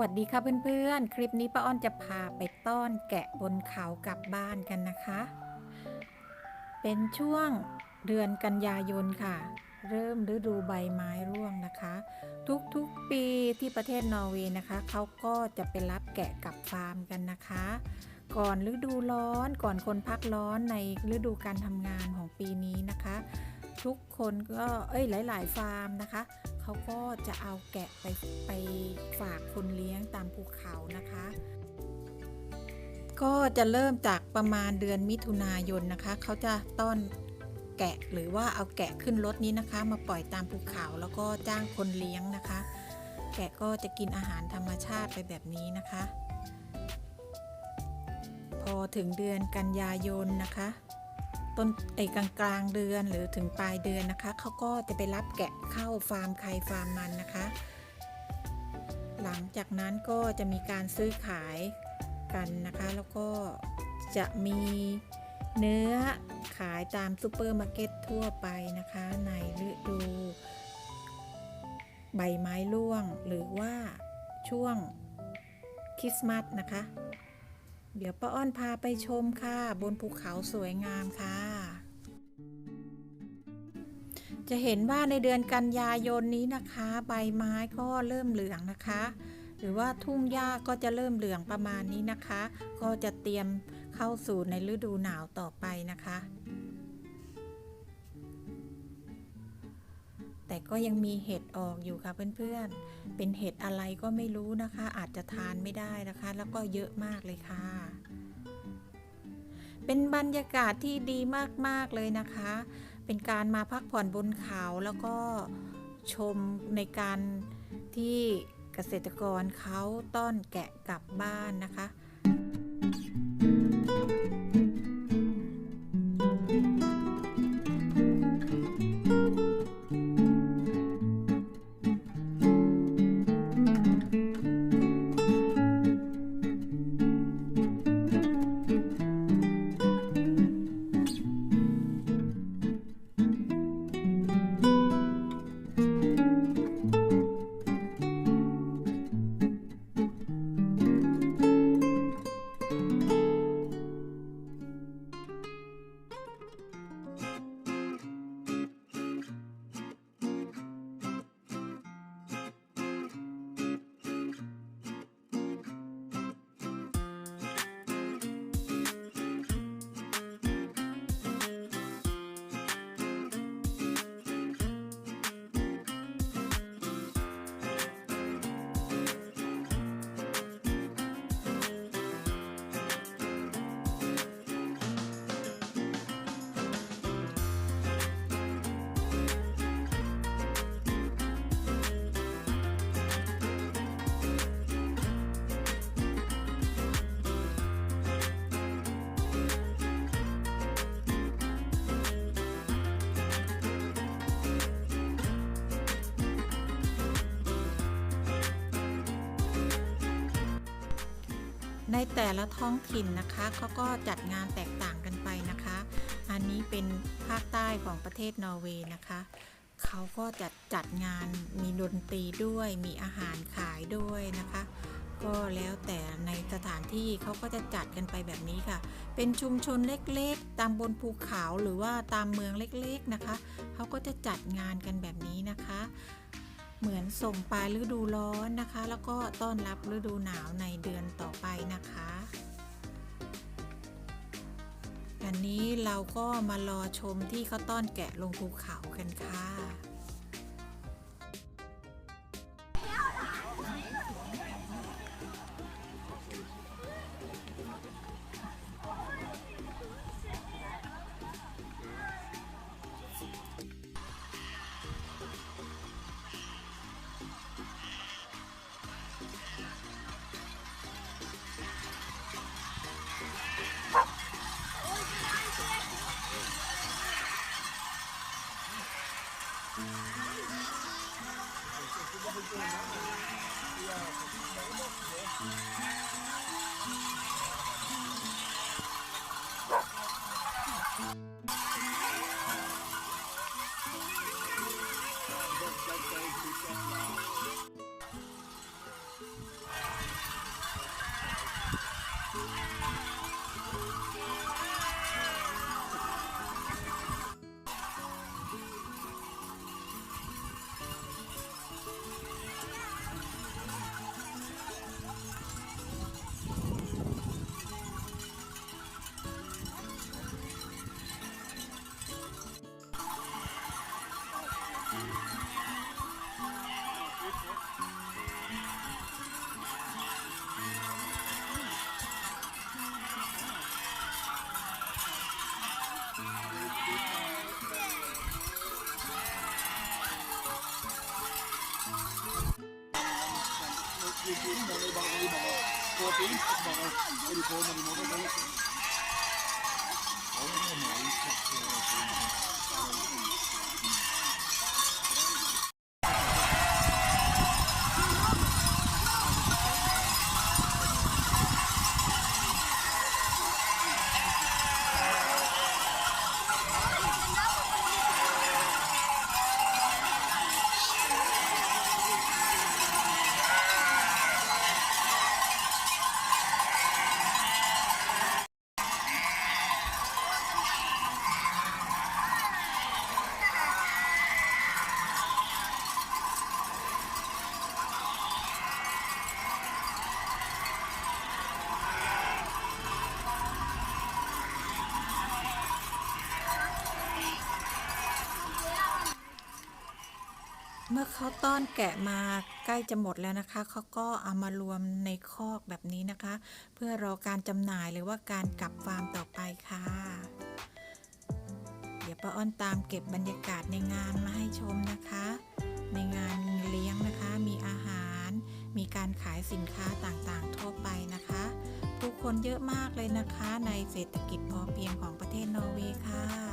วัสดีค่ะเพื่อนๆ คลิปนี้ป้าอ้อนจะพาไปต้อนแกะบนเขากลับบ้านกันนะคะ เป็นช่วงเดือนกันยายนค่ะ เริ่มฤดูใบไม้ร่วงนะคะ ทุกๆปีที่ประเทศนอร์เวย์นะคะเขาก็จะไปรับแกะกลับฟาร์มกันนะคะ ก่อนฤดูร้อนก่อนคนพักร้อนในฤดูการทำงานของปีนี้นะคะ ทุกคนก็เอ้ยหลาย ๆ ฟาร์มนะคะ เขาก็จะเอาแกะไปไปฝากคนเลี้ยงตามภูเขานะคะ ก็จะเริ่มจากประมาณเดือนมิถุนายนนะคะ เขาจะต้อนแกะหรือว่าเอาแกะขึ้นรถนี้นะคะ มาปล่อยตามภูเขาแล้วก็จ้างคนเลี้ยงนะคะ แกะก็จะกินอาหารธรรมชาติไปแบบนี้นะคะ พอถึงเดือนกันยายนนะคะ ต้นไอ้กลางกลางเดือนหรือถึงปลายเดือนนะคะเขาก็จะไปรับแกะเข้าฟาร์มใครฟาร์มมันนะคะ หลังจากนั้นก็จะมีการซื้อขายกันนะคะ แล้วก็จะมีเนื้อขายตามซูเปอร์มาร์เก็ตทั่วไปนะคะ ในฤดูใบไม้ร่วงหรือว่าช่วงคริสต์มาสนะคะ เดี๋ยวป้าอ้อนพาไปชมค่ะ บนภูเขาสวยงามค่ะ จะเห็นว่าในเดือนกันยายนนี้นะคะ ใบไม้ก็เริ่มเหลืองนะคะ หรือว่าทุ่งหญ้าก็จะเริ่มเหลืองประมาณนี้นะคะ ก็จะเตรียมเข้าสู่ในฤดูหนาวต่อไปนะคะ แต่ก็ยังมีเห็ดออกอยู่ค่ะเพื่อนๆ เป็นเห็ดอะไรก็ไม่รู้นะคะ อาจจะทานไม่ได้นะคะ แล้วก็เยอะมากเลยค่ะ เป็นบรรยากาศที่ดีมากๆเลยนะคะ เป็นการมาพักผ่อนบนเขาแล้วก็ชมในการที่เกษตรกรเขาต้อนแกะกลับบ้านนะคะ ในแต่ละท้องถิ่นนะคะเขาก็จัดงานแตกต่างกันไปนะคะ อันนี้เป็นภาคใต้ของประเทศนอร์เวย์นะคะเขาก็จัดจัดงานมีดนตรีด้วยมีอาหารขายด้วยนะคะ ก็แล้วแต่ในสถานที่เขาก็จะจัดกันไปแบบนี้ค่ะ เป็นชุมชนเล็กๆ ตามบนภูเขาหรือว่าตามเมืองเล็กๆนะคะเขาก็จะจัดงานกันแบบนี้นะคะ เหมือนส่งปลายฤดูร้อนนะคะ แล้วก็ต้อนรับฤดูหนาวในเดือนต่อไปนะคะ อันนี้เราก็มารอชมที่เขาต้อนแกะลงภูเขากันค่ะ Ah! Gracias. เมื่อเขาต้อนแกะมาใกล้จะหมดแล้วนะคะเขาก็เอามารวมในคอกแบบนี้นะคะ เพื่อรอการจำหน่ายหรือว่าการกลับฟาร์มต่อไปค่ะ เดี๋ยวป้าอ้อนตามเก็บบรรยากาศในงานมาให้ชมนะคะ ในงานเลี้ยงนะคะ มีอาหาร มีการขายสินค้าต่างๆ ทั่วไปนะคะ ผู้คนเยอะมากเลยนะคะ ในเศรษฐกิจพอเพียงของประเทศนอร์เวย์ค่ะ